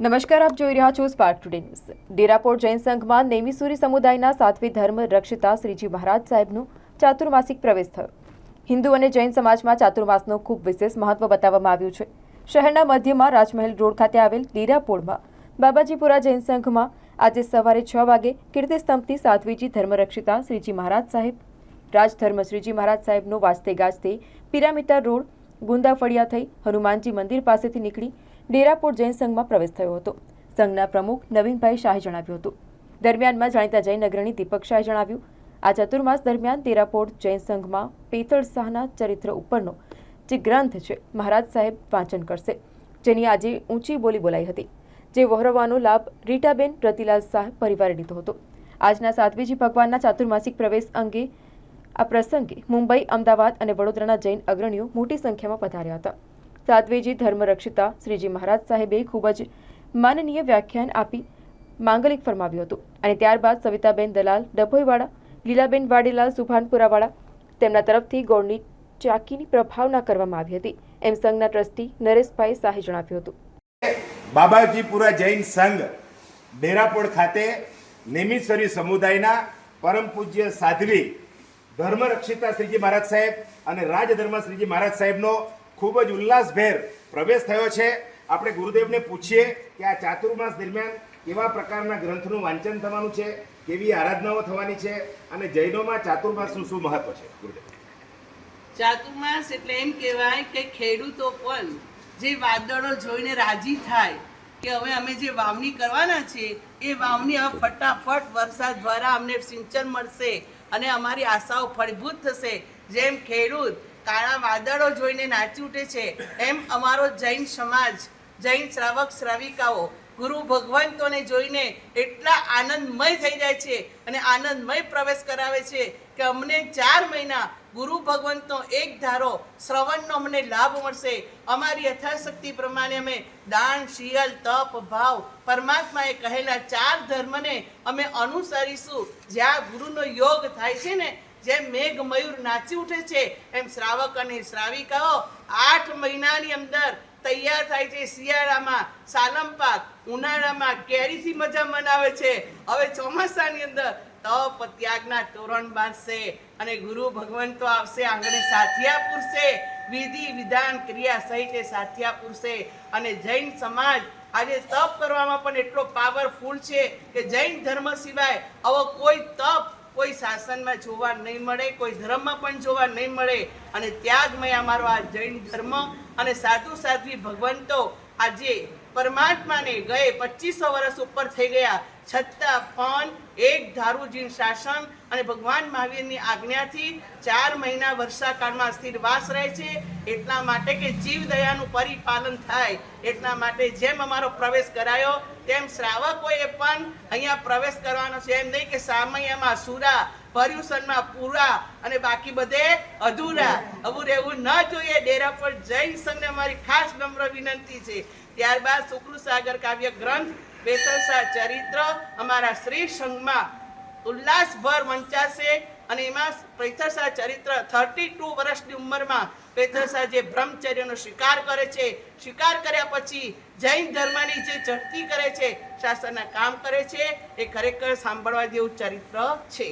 નમસ્કાર, આપ જોઈ રહ્યા છો Spark Today News Derapor Jain સંઘમાં Nemisuri સમુદાયના સાત્વી ધર્મ રક્ષિતા શ્રીજી મહારાજ સાહેબનું ચાતુર્માસિક પ્રવેશ થયો. હિન્દુ અને જૈન સમાજમાં ચાતુર્માસનો ખૂબ વિશેષ મહત્વ બતાવવામાં આવ્યું છે. શહેરના મધ્યમાં રાજમહેલ રોડ ખાતે આવેલ ડેરાપોળમાં બાબાજીપુરા જૈન સંઘમાં આજે સવારે છ વાગે કીર્તિસ્તંભથી સાધ્વીજી ધર્મરક્ષિતા શ્રીજી મહારાજ સાહેબ, રાજધર્મ શ્રીજી મહારાજ સાહેબનો વાજતે ગાજતે પિરામિતા રોડ ગુંદાફળિયા થઈ હનુમાનજી મંદિર પાસેથી નીકળી ડેરાપોર જૈન સંઘમાં પ્રવેશ થયો હતો. સંઘના પ્રમુખ નવીનભાઈ શાહે જણાવ્યું હતું. દરમિયાનમાં જાણીતા જૈન અગ્રણી દીપક શાહે જણાવ્યું, આ ચતુર્માસ દરમિયાન તેરાપોર જૈન સંઘમાં પેતળ શાહના ચરિત્ર ઉપરનો જે ગ્રંથ છે, મહારાજ સાહેબ વાંચન કરશે, જેની આજે ઊંચી બોલી બોલાઈ હતી, જે વહોરવાનો લાભ રીટાબેન રતિલાલ શાહ પરિવારે લીધો હતો. આજના સાધ્વીજી ભગવાનના ચાતુર્માસિક પ્રવેશ અંગે આ પ્રસંગે મુંબઈ, અમદાવાદ અને વડોદરાના જૈન અગ્રણીઓ મોટી સંખ્યામાં પધાર્યા હતા. સાધ્વીજી ધર્મરક્ષિતા શ્રીજી મહારાજ સાહેબે ખૂબ જ માનનીય વ્યાખ્યાન આપી માંગલિક ફરમાવ્યું હતું. અને ત્યારબાદ સવિતાબેન દલાલ, ડભોઈવાળા, લીલાબેન વાડીલાલ, સુભાનપુરાવાળા તેમના તરફથી ગોળની ચાકીની પ્રભાવના કરવામાં આવી હતી. એમ સંઘના ટ્રસ્ટી નરેશભાઈ શાહે જણાવ્યું હતું. બાબાજીપુરા જૈન સંઘ, ડેરાપોળ ખાતે નેમિસરી સમુદાયના પરમ પૂજ્ય સાધ્વી ધર્મરક્ષિતા શ્રીજી મહારાજ સાહેબ અને રાજધર્મ શ્રીજી મહારાજ સાહેબનો ખૂબ જ ઉલ્લાસભેર પ્રવેશ થયો છે. આપણે ગુરુદેવને પૂછીએ કે આ ચાતુર્માસ દરમિયાન કેવા પ્રકારના ગ્રંથનું વાંચન થવાનું છે, કેવી આરાધનાઓ થવાની છે અને જૈનોમાં ચાતુર્માસનું શું મહત્વ છે? ગુરુદેવ. ચાતુર્માસ એટલે એમ કહેવાય કે ખેડૂતો પણ જે વાદળો જોઈને રાજી થાય કે હવે અમે જે વાવણી કરવાના છે એ વાવણી હવે ફટાફટ વરસાદ દ્વારા અમને સિંચન મળશે અને અમારી આશાઓ ફળભૂત થશે. જેમ ખેડૂત કાળા વાદળો જોઈને નાચી ઉઠે છે. એમ અમારો જૈન સમાજ, જૈન શ્રાવક, શ્રાવિકાઓ, ગુરુ ભગવંતોને જોઈને એટલા આનંદમય થઈ જાય છે અને આનંદમય પ્રવેશ કરાવે છે કે અમને ચાર મહિના ગુરુ ભગવંતનો એક ધારો શ્રવણનો અમને લાભ મળશે. અમારી યથાશક્તિ પ્રમાણે અમે દાન, શિયલ, તપ, ભાવ પરમાત્માએ કહેલા ચાર ધર્મને અમે અનુસરીશું. જ્યાં ગુરુનો યોગ થાય છે ને જેમ મેઘ મયુર નાચી ઉઠે છે, એમ શ્રાવક અને શ્રાવિકાઓ આઠ મહિનાની અંદર તૈયાર થાય છે શિયાળામાં સાલમ પાક ઉનાળામાં, કેરીથી મજા મનાવે છે. હવે ચોમાસાની અંદર તપ, ત્યાગના તોરણ બાંધશે અને ગુરુ ભગવંતો આવશે, આંગણે સાથિયા પૂરશે. વિધિ, વિધાન, ક્રિયા સહિત એ સાથિયા પૂરશે. અને જૈન સમાજ આજે તપ કરવામાં પણ એટલો પાવરફુલ છે કે જૈન ધર્મ સિવાય આવો કોઈ તપ શાસનમાં જોવા નહીં મળે, કોઈ ધર્મમાં પણ જોવા નહીં મળે. અને ત્યાગમય અમારો આ જૈન ધર્મ અને સાધુ સાધ્વી ભગવંતો આજે પરમાત્માને ગયે પચીસો વર્ષ ઉપર થઈ ગયા. છતાં પણ એક ધારુજીન શાસન અને ભગવાન મહાવીરની આજ્ઞાથી ચાર મહિના વર્ષાકાળમાં સ્થિર વાસ રહે છે. એટલા માટે કે જીવ દયાનું પરિપાલન થાય. એટલા માટે જેમ અમારો પ્રવેશ કરાયો, તેમ શ્રાવકોએ પણ અહીંયા પ્રવેશ કરવાનો છે. એમ નહીં કે સામયમાં સુરા પર્યુષણમાં પૂરા અને બાકી બધે અધૂરા. આવું રહેવું ન જોઈએ. ડેરા પર જૈન સંઘને અમારી ખાસ નમ્ર વિનંતી છે. ત્યારબાદ શુક્લ સાગર કાવ્ય ગ્રંથ, બેતરસા ચરિત્ર અમારા શ્રી સંઘમાં ઉલ્લાસભર વંચાશે અને એમાં પૈથરસા ચરિત્ર થર્ટી ટુ વર્ષની ઉંમરમાં પૈથરસા જે બ્રહ્મચર્યનો સ્વીકાર કરે છે સ્વીકાર કર્યા પછી જૈન ધર્મની જે ચડતી કરે છે, શાસનના કામ કરે છે, એ ખરેખર સાંભળવા જેવું ચરિત્ર છે.